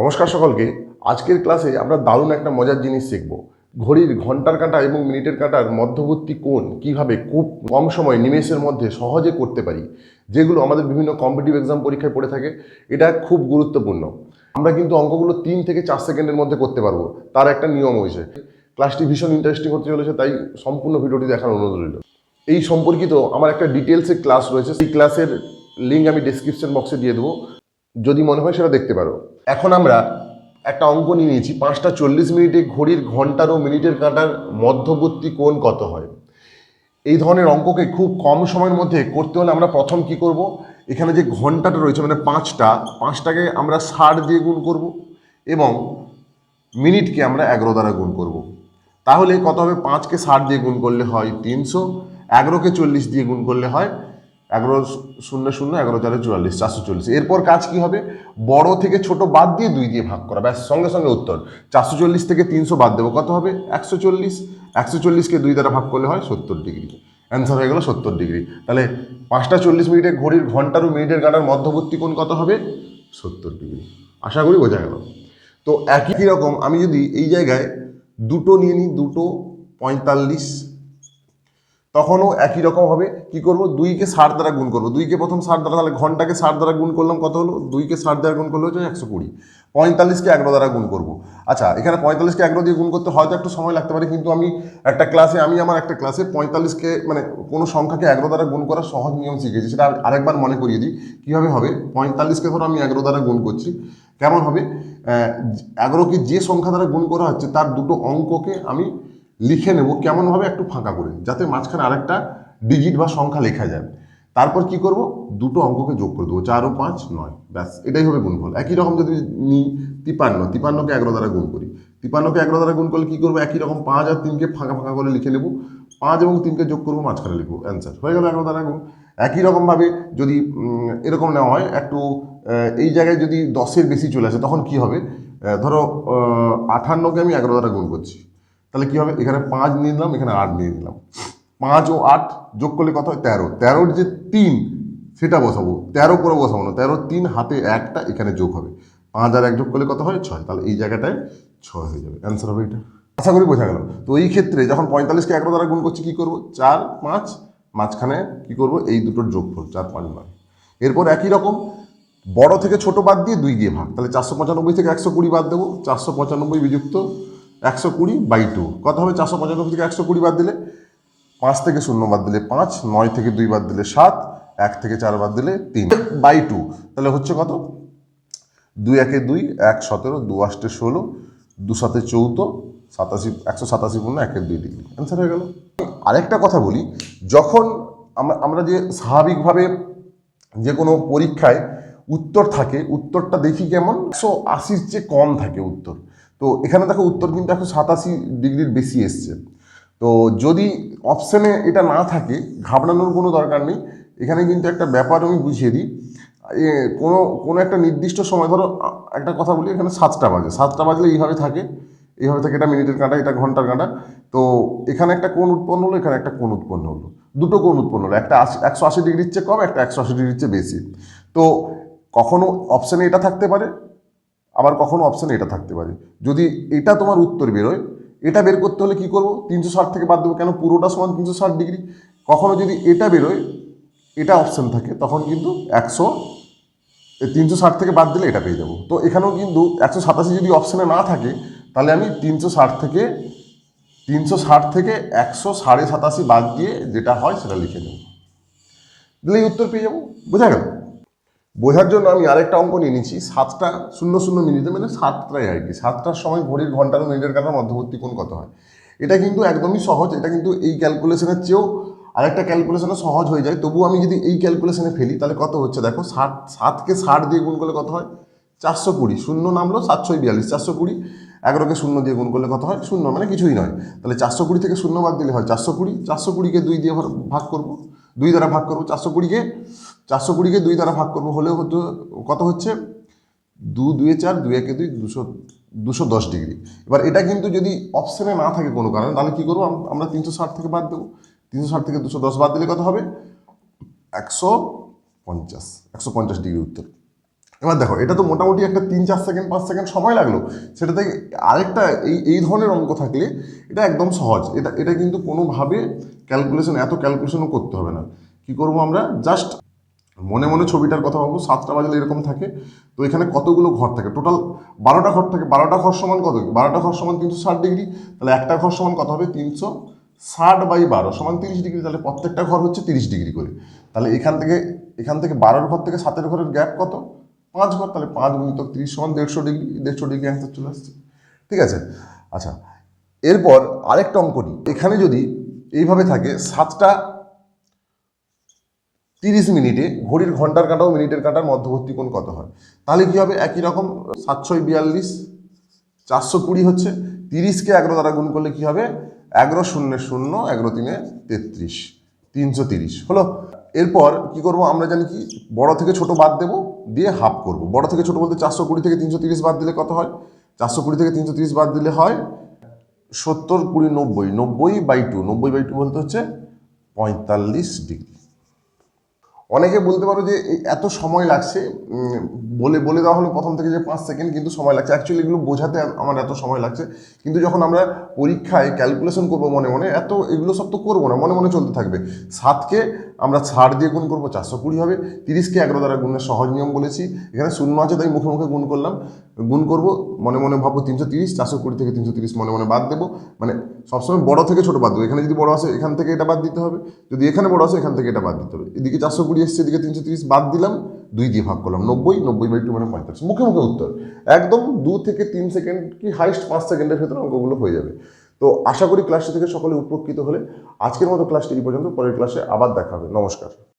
নমস্কার সকলকে। আজকের ক্লাসে আমরা দারুণ একটা মজার জিনিস শিখব। ঘড়ির ঘণ্টার কাঁটা এবং মিনিটের কাঁটার মধ্যবর্তী কোণ কীভাবে খুব কম সময় নিমেষের মধ্যে সহজে করতে পারি, যেগুলো আমাদের বিভিন্ন কম্পিটিভ এক্সাম পরীক্ষায় পড়ে থাকে, এটা খুব গুরুত্বপূর্ণ। আমরা কিন্তু অঙ্কগুলো তিন থেকে চার সেকেন্ডের মধ্যে করতে পারব, তার একটা নিয়ম হয়েছে। ক্লাসটি ভীষণ ইন্টারেস্টিং হতে চলেছে, তাই সম্পূর্ণ ভিডিওটি দেখার অনুরোধ রইল। এই সম্পর্কিত আমার একটা ডিটেলসের ক্লাস রয়েছে, সেই ক্লাসের লিঙ্ক আমি ডিসক্রিপশন বক্সে দিয়ে দেবো। যদি মনে হয় সেটা দেখতে পারো। এখন আমরা একটা অঙ্ক নিয়ে নিয়েছি, পাঁচটা চল্লিশ মিনিটে ঘড়ির ঘণ্টার ও মিনিটের কাঁটার মধ্যবর্তী কোণ কত হয়? এই ধরনের অঙ্ককে খুব কম সময়ের মধ্যে করতে হলে আমরা প্রথম কি করব? এখানে যে ঘন্টাটা রয়েছে মানে পাঁচটা, পাঁচটাকে আমরা ষাট দিয়ে গুণ করব এবং মিনিটকে আমরা এগারো দ্বারা গুণ করব। তাহলে কত হবে? পাঁচকে ষাট দিয়ে গুণ করলে হয় তিনশো, এগারোকে চল্লিশ দিয়ে গুণ করলে হয় এগারো শূন্য শূন্য, এগারো চারে চুয়াল্লিশ, চারশো চল্লিশ। এরপর কাজ কি হবে? বড় থেকে ছোট বাদ দিয়ে দুই দিয়ে ভাগ করা। ব্যাস, সঙ্গে সঙ্গে উত্তর। চারশো চল্লিশ থেকে তিনশো বাদ দেবো। কত হবে? একশো চল্লিশ। একশো চল্লিশকে দুই দ্বারা ভাগ করলে হয় সত্তর ডিগ্রি। অ্যান্সার হয়ে গেলো সত্তর ডিগ্রি। তাহলে পাঁচটা চল্লিশ মিনিটে ঘড়ির ঘণ্টার ও মিনিটের গাঁটার মধ্যবর্তী কোণ কত হবে? সত্তর ডিগ্রি। আশা করি বোঝা গেল। তো একই রকম আমি যদি এই জায়গায় দুটো নিয়ে নিই, দুটো পঁয়তাল্লিশ তখনও একই রকম হবে। কি করব? দুইকে ষাট দ্বারা গুণ করব। দুইকে প্রথম ষাট দ্বারা, তাহলে ঘন্টাকে ষাট দ্বারা গুণ করলাম, কত হলো? দুইকে ষাট দ্বারা গুণ করলে হচ্ছে একশো কুড়ি। পঁয়তাল্লিশকে এগারো দ্বারা গুণ করব। আচ্ছা এখানে পঁয়তাল্লিশকে এগারো দিয়ে গুণ করতে হয়তো একটু সময় লাগতে পারে, কিন্তু আমি একটা ক্লাসে, আমি আমার একটা ক্লাসে পঁয়তাল্লিশকে মানে কোনো সংখ্যাকে এগারো দ্বারা গুণ করার সহজ নিয়ম শিখেছি, সেটা আর- আরেকবার মনে করিয়ে দিই। কীভাবে হবে? পঁয়তাল্লিশকে ধরো আমি এগারো দ্বারা গুণ করছি। কেমন হবে? এগারোকে যে সংখ্যা দ্বারা গুণ করা হচ্ছে, তার দুটো অঙ্ককে আমি লিখে নেব, কেমনভাবে একটু ফাঁকা করে যাতে মাঝখানে আরেকটা ডিজিট বা সংখ্যা লেখা যায়। তারপর কি করব? দুটো অঙ্ককে যোগ করে দেবো, চার ও পাঁচ নয়, ব্যাস, এটাই হবে গুণফল। একই রকম যদি নিই, তিপান্ন, তিপান্নকে এগারো দ্বারা গুণ করি। তিপান্নকে এগারো দ্বারা গুণ করলে কী করব? একই রকম পাঁচ আর তিনকে ফাঁকা ফাঁকা করে লিখে নেব। পাঁচ এবং তিনকে যোগ করব, মাঝখানে লিখব অ্যান্সার হয়ে গেল এগারো দ্বারা গুণ। একই রকমভাবে যদি এরকম নেওয়া হয়, একটু এই জায়গায় যদি দশের বেশি চলে আসে, তখন কি হবে? ধরো আঠান্নকে আমি এগারো দ্বারা গুণ করছি। তাহলে কি হবে? এখানে পাঁচ নিয়ে নিলাম, এখানে আট নিয়ে নিলাম। পাঁচ ও আট যোগ করলে কত হয়? তেরো। তেরোর যে তিন, সেটা বসাবো। তেরো করে বসাবো না। তেরো, তিন, হাতে একটা, এখানে যোগ হবে। পাঁচ আর এক যোগ করলে কত হয়? ছয়। তাহলে এই জায়গাটায় ছয় হয়ে যাবে। অ্যান্সার হবে এটা। আশা করি বোঝা গেল। তো এই ক্ষেত্রে যখন পঁয়তাল্লিশকে এগারো দ্বারা গুণ করছি, কী করব? চার, পাঁচ, মাঝখানে কী করব? এই দুটোর যোগফল, চার, পাঁচ, নয়। এরপর একই রকম, বড় থেকে ছোট বাদ দিয়ে দুই দিয়ে ভাগ। তাহলে চারশো পঁচানব্বই থেকে একশো কুড়ি বাদ দেবো। চারশো পঁচানব্বই বিযুক্ত একশো কুড়ি বাই টু কত হবে চারশো পঁচানব্বই থেকে একশো কুড়ি বাদ দিলে। পাঁচ থেকে শূন্য বাদ দিলে পাঁচ, নয় থেকে দুই বাদ দিলে সাত, এক থেকে চার বাদ দিলে তিন। বাই টু তাহলে হচ্ছে কত? দুই একে দুই, এক সতেরো, দু আষ্টে ষোলো, দু সাতে চৌদ্দ, সাতাশি, একশো সাতাশি পূর্ণ একের দুই ডিগ্রি। অ্যান্সার হয়ে গেল। আরেকটা কথা বলি, যখন আমরা আমরা যে স্বাভাবিকভাবে যে কোনো পরীক্ষায় উত্তর থাকে, উত্তরটা দেখি কেমন? একশো আশির চেয়ে কম থাকে উত্তর। তো এখানে দেখো উত্তর কিন্তু একশো সাতাশি ডিগ্রির বেশি এসছে। তো যদি অপশানে এটা না থাকে, ঘাবড়ানোর কোনো দরকার নেই। এখানে কিন্তু একটা ব্যাপার আমি বুঝিয়ে দিই। কোনো কোনো একটা নির্দিষ্ট সময়, ধরো একটা কথা বলি, এখানে সাতটা বাজে। সাতটা বাজলে এইভাবে থাকে এইভাবে থাকে, এটা মিনিটের কাঁটা, এটা ঘণ্টার কাঁটা। তো এখানে একটা কোণ উৎপন্ন হলো, এখানে একটা কোণ উৎপন্ন হলো। দুটো কোণ উৎপন্ন হলো, একটা আশি, একশো আশি ডিগ্রির চেয়ে কম, একটা একশো আশি ডিগ্রির চেয়ে বেশি। তো কখনো অপশানে এটা থাকতে পারে আবার অপশানে এটা থাকতে পারে। যদি এটা তোমার উত্তর বেরোয়, এটা বের করতে হলে কি করব? তিনশো ষাট থেকে বাদ দেবো। কেন? পুরোটা সমান তিনশো ষাট ডিগ্রি। কখনো যদি এটা বেরোয়, এটা অপশান থাকে, তখন কিন্তু একশো তিনশো ষাট থেকে বাদ দিলে এটা পেয়ে যাব। তো এখানেও কিন্তু একশো সাতাশি যদি অপশানে না থাকে, তাহলে আমি তিনশো ষাট থেকে, তিনশো ষাট থেকে একশো সাড়ে সাতাশি বাদ দিয়ে যেটা হয় সেটা লিখে নেব। দিলেই উত্তর পেয়ে যাব। বোঝা গেল? বোঝার জন্য আমি আরেকটা অঙ্ক নিয়ে নিচ্ছি। সাতটা শূন্য শূন্য মিনিটে মানে সাতটায় আর কি। সাতটার সময় ঘড়ির ঘণ্টার মিনিটের কাটার মধ্যবর্তী কোণ কত হয়? এটা কিন্তু একদমই সহজ, এটা কিন্তু এই ক্যালকুলেশনের চেয়েও আরেকটা ক্যালকুলেশনে সহজ হয়ে যায়। তবু আমি যদি এই ক্যালকুলেশনে ফেলি, তাহলে কত হচ্ছে? দেখো ষাট সাতকে ষাট দিয়ে গুণ করলে কত হয়? চারশো কুড়ি। শূন্য নামলো সাতশো বিয়াল্লিশ। চারশো কুড়ি এগারোকে শূন্য দিয়ে গুণ করলে কত হয়? শূন্য মানে কিছুই নয়। তাহলে চারশো কুড়ি থেকে শূন্য বাদ দিলে হয় চারশো কুড়ি। চারশো কুড়িকে দুই দিয়ে ভাগ করব। দুই দ্বারা ভাগ করব চারশো কুড়িকে। চারশো কুড়িকে দুই দ্বারা ভাগ করব হলেও হতো, কত হচ্ছে? দু, দুয়ে চার দুই একে দুই, দুশো দুশো দশ ডিগ্রি। এবার এটা কিন্তু যদি অপশানে না থাকে কোনো কারণে, তাহলে কী করব? আমরা তিনশো ষাট থেকে বাদ দেবো। তিনশো ষাট থেকে দুশো দশ বাদ দিলে কত হবে? একশো পঞ্চাশ একশো পঞ্চাশ ডিগ্রি উত্তর। এবার দেখো, এটা তো মোটামুটি একটা তিন, চার সেকেন্ড, পাঁচ সেকেন্ড সময় লাগল। সেটা থেকে আরেকটা এই এই ধরনের অঙ্ক থাকলে এটা একদম সহজ। এটা এটা কিন্তু কোনোভাবে ক্যালকুলেশন এত ক্যালকুলেশনও করতে হবে না। কি করব আমরা? জাস্ট মনে মনে ছবিটার কথা ভাববো, সাতটা বাজলে এরকম থাকে। তো এখানে কতগুলো ঘর থাকে? টোটাল বারোটা ঘর থাকে। বারোটা ঘর সমান কত? বারোটা ঘর সমান তিনশো ষাট ডিগ্রি। তাহলে একটা ঘর সমান কত হবে? তিনশো ষাট বাই বারো। সমান তিরিশ ডিগ্রি, তাহলে প্রত্যেকটা ঘর হচ্ছে তিরিশ ডিগ্রি করে। তাহলে এখান থেকে এখান থেকে বারোর ঘর থেকে সাতের ঘরের গ্যাপ কত? পাঁচ ঘর, তাহলে পাঁচ গুণিতক তিরিশ সমান দেড়শো ডিগ্রি। দেড়শো ডিগ্রি অ্যান্সার চলে আসছে। ঠিক আছে? আচ্ছা এরপর আরেকটা অঙ্ক নিই। এখানে যদি এইভাবে থাকে, সাতটা তিরিশ মিনিটে ঘড়ির ঘণ্টার কাঁটা ও মিনিটের কাঁটার মধ্যবর্তী কোণ কত হয়? তাহলে কি হবে? একই রকম সাতশোই বিয়াল্লিশ, চারশো কুড়ি হচ্ছে। তিরিশকে এগারো দ্বারা গুণ করলে কি হবে? এগারো শূন্য শূন্য, এগারো তিনে তেত্রিশ, তিনশো তিরিশ। হলো? এরপর কি করব? আমরা জানি কি? বড় থেকে ছোট বাদ দেবো, দিয়ে হাফ করব। বড় থেকে ছোট বলতে চারশো কুড়ি থেকে তিনশো তিরিশ বাদ দিলে কত হয়? চারশো কুড়ি থেকে তিনশো তিরিশ বাদ দিলে হয় সত্তর কুড়ি নব্বই নব্বই বাই টু। নব্বই বাই টু বলতে হচ্ছে পঁয়তাল্লিশ ডিগ্রি। অনেকে বলতে পারো যে এত সময় লাগছে বলে বলে দেওয়া হলো প্রথম থেকে যে পাঁচ সেকেন্ড, কিন্তু সময় লাগছে। অ্যাকচুয়ালি এগুলো বোঝাতে আমার এত সময় লাগছে। কিন্তু যখন আমরা পরীক্ষায় ক্যালকুলেশন করব মনে মনে, এত এগুলো সব তো করব না, মনে মনে চলতে থাকবে। সাতকে আমরা ছাড় দিয়ে গুণ করব, চারশো কুড়ি হবে। তিরিশকে এগারো দ্বারা গুণের সহজ নিয়ম বলেছি। এখানে শূন্য আছে, তাই মুখে মুখে গুণ করলাম। গুণ করব, মনে মনে ভাববো তিনশো তিরিশ, চারশো কুড়ি থেকে তিনশো তিরিশ মনে মনে বাদ দেবো। মানে সবসময় বড় থেকে ছোট বাদ দেবো। এখানে যদি বড় আসে, এখান থেকে এটা বাদ দিতে হবে। যদি এখানে বড় আসে, এখান থেকে এটা বাদ দিতে হবে। এদিকে চারশো কুড়ি এসছে, এদিকে তিনশো তিরিশ বাদ দিলাম। দুই দিয়ে ভাগ করলাম, নব্বই। নব্বই বাই টু মানে পঁয়তাল্লিশ। মুখে মুখে উত্তর। একদম দু থেকে তিন সেকেন্ড কি হাইস্ট পাঁচ সেকেন্ডের ভেতরে অঙ্কগুলো হয়ে যাবে। তো আশা করি ক্লাসটি থেকে সকলে উপকৃত হলে আজকের মতো ক্লাসটি এই পর্যন্ত, পরের ক্লাসে আবার দেখা হবে। নমস্কার।